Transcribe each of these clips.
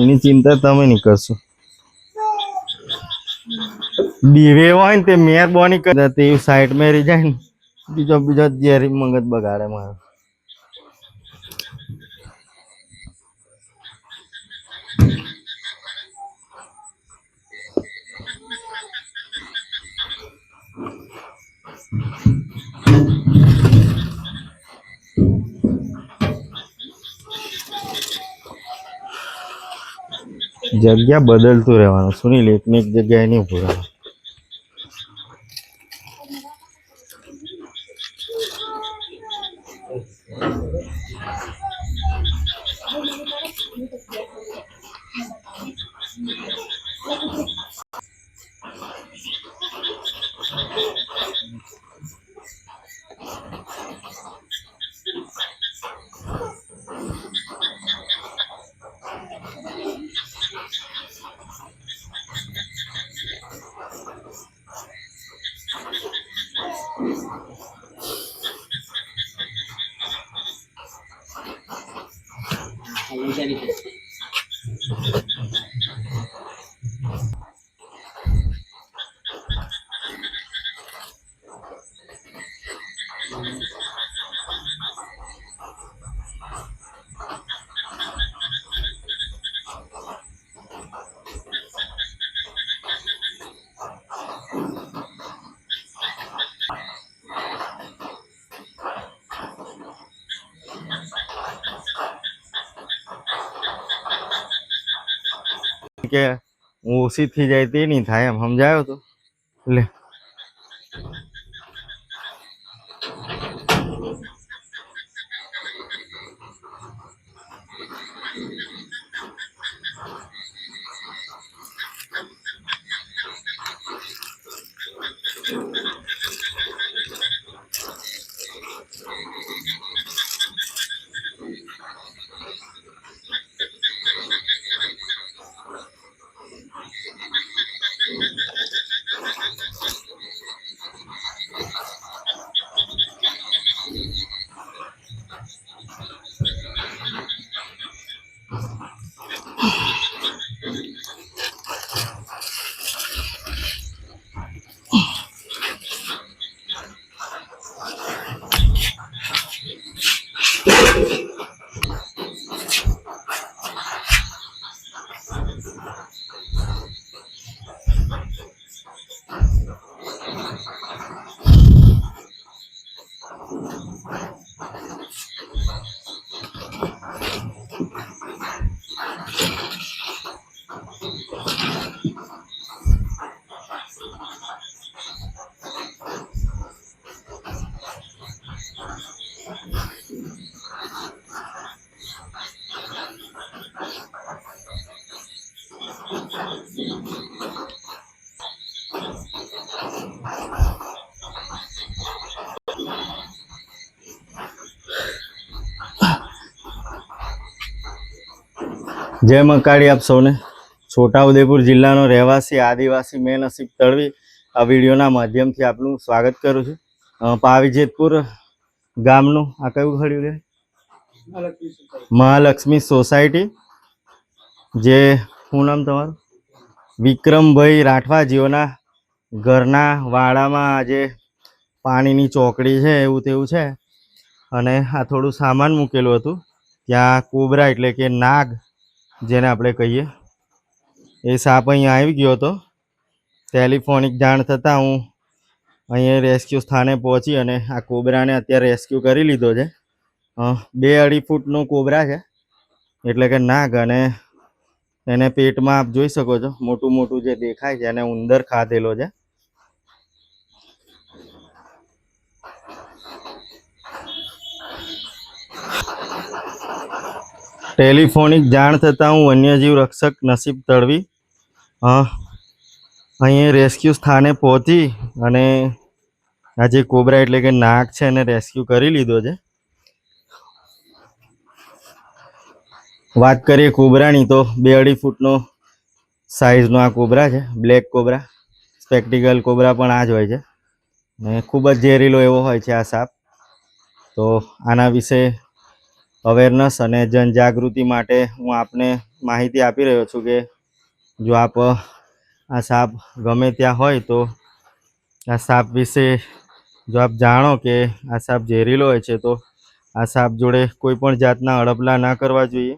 એની ચિંતા તમે નહીં કરશો. દીવે હોય ને તે મહેરબાની કરે, તે સાઈડ મેરી જાય ને, બીજો બીજો ઝેરી મગજ બગાડે મારો. જગ્યા બદલતું રહેવાનું. સુનિલ એકની એક જગ્યાએ નહીં ઉભું કે હું ઓછી થઈ જાય તે નહીં થાય એમ સમજાયો તો? લે. જય મકાળી આપ સૌને. છોટાઉદેપુર જિલ્લાનો રહેવાસી, આદિવાસી મેં નસીબ તળવી આ વિડીયોના માધ્યમથી આપનું સ્વાગત કરું છું. પાવીજેતપુર ગામનું આ કયું ખડ્યું છે? મહાલક્ષ્મી સોસાયટી. જે શું નામ તમારું? વિક્રમભાઈ રાઠવાજીઓના ઘરના વાડામાં આજે પાણીની ચોકડી છે, એવું તેવું છે. અને આ થોડું સામાન મૂકેલું હતું. ત્યાં કોબરા એટલે કે નાગ જેને આપણે કહીએ. એ સાપ અહીંયા આવી ગયો હતો. ટેલિફોનિક જાણ થતાં હું અહીંયા રેસ્ક્યુ સ્થાને પહોંચી અને આ કોબરાને અત્યારે રેસ્ક્યુ કરી લીધો છે. બે અઢી ફૂટનો કોબરા છે. એટલે કે નાગ અને એને પેટમાં આપ જોઈ શકો છો. મોટું મોટું જે દેખાય છે એને ઉંદર ખાધેલો છે. ટેલિફોનિક જાણ થતાં હું વન્યજીવ રક્ષક નસીબ તળવી અહીંયા રેસ્ક્યુ સ્થાને પહોંચી અને આ જે કોબરા એટલે કે નાગ છે એને રેસ્ક્યુ કરી લીધો છે. વાત કરીએ કોબરાની તો બે અઢી ફૂટનો સાઈઝનો આ કોબરા છે બ્લેક કોબરા સ્પેક્ટિકલ કોબરા પણ આ જ હોય છે. ને ખૂબ જ ઝેરીલો એવો હોય છે આ સાપ. તો આના વિશે અવેરનેસ અને જનજાગૃતિ માટે હું આપને માહિતી આપી રહ્યો છું કે જો આપ આ સાપ ગમે ત્યાં હોય તો આ સાપ વિશે જો આપ જાણો કે આ સાપ ઝેરીલો હોય છે તો આ સાપ જોડે કોઈ પણ જાતના અડપલા ના કરવા જોઈએ.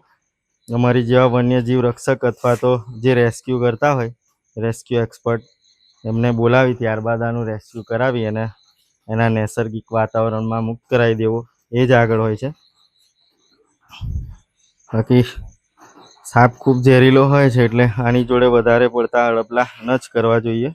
અમારી જેવા વન્યજીવ રક્ષક અથવા તો જે રેસ્ક્યુ કરતા હોય રેસ્ક્યુ એક્સપર્ટ એમને બોલાવી ત્યારબાદ આનું રેસ્ક્યુ કરાવી અને એના નૈસર્ગિક વાતાવરણમાં મુક્ત કરાવી દેવો એ જ આગળ હોય છે. બાકી સાપ ખૂબ ઝેરીલો હોય છે એટલે આની જોડે વધારે પડતા અડપલા ન જ કરવા જોઈએ.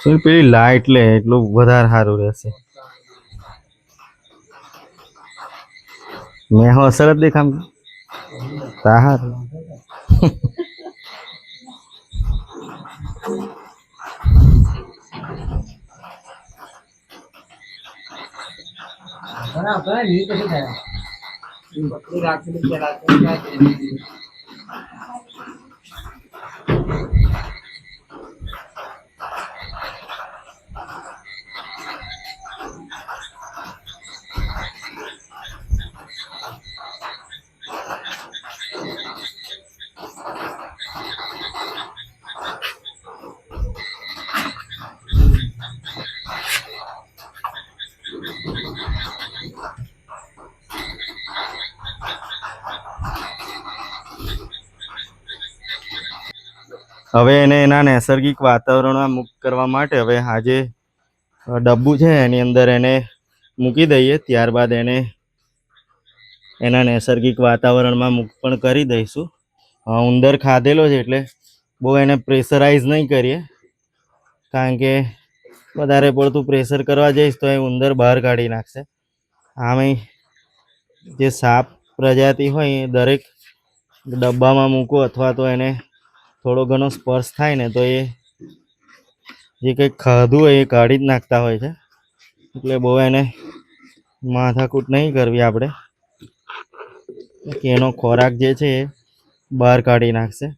શું પેલી લાઈટ લે એટલું વધારે સારું રહેશે મેં હો અસર જ દેખામ તા હારું હવે એને એના નૈસર્ગિક વાતાવરણમાં મુક્ત કરવા માટે હવે આજે ડબ્બુ છે એની અંદર એને મૂકી દઈએ. ત્યારબાદ એને એના નૈસર્ગિક વાતાવરણમાં મુક્ત પણ કરી દઈશું. ઉંદર ખાધેલો છે એટલે બહુ એને પ્રેશરાઇઝ નહીં કરીએ. કારણ કે વધારે પડતું પ્રેશર કરવા જઈશ તો એ ઉંદર બહાર કાઢી નાખશે. આમ જે સાપ પ્રજાતિ હોય એ દરેક ડબ્બામાં મૂકો અથવા તો એને થોડો ઘણો સ્પર્શ થાય ને તો એ જે કંઈક ખાધું હોય એ કાઢી જ નાખતા હોય છે. એટલે બહુ એને માથાકૂટ નહીં કરવી આપણે. એનો ખોરાક જે છે એ બહાર કાઢી નાખશે.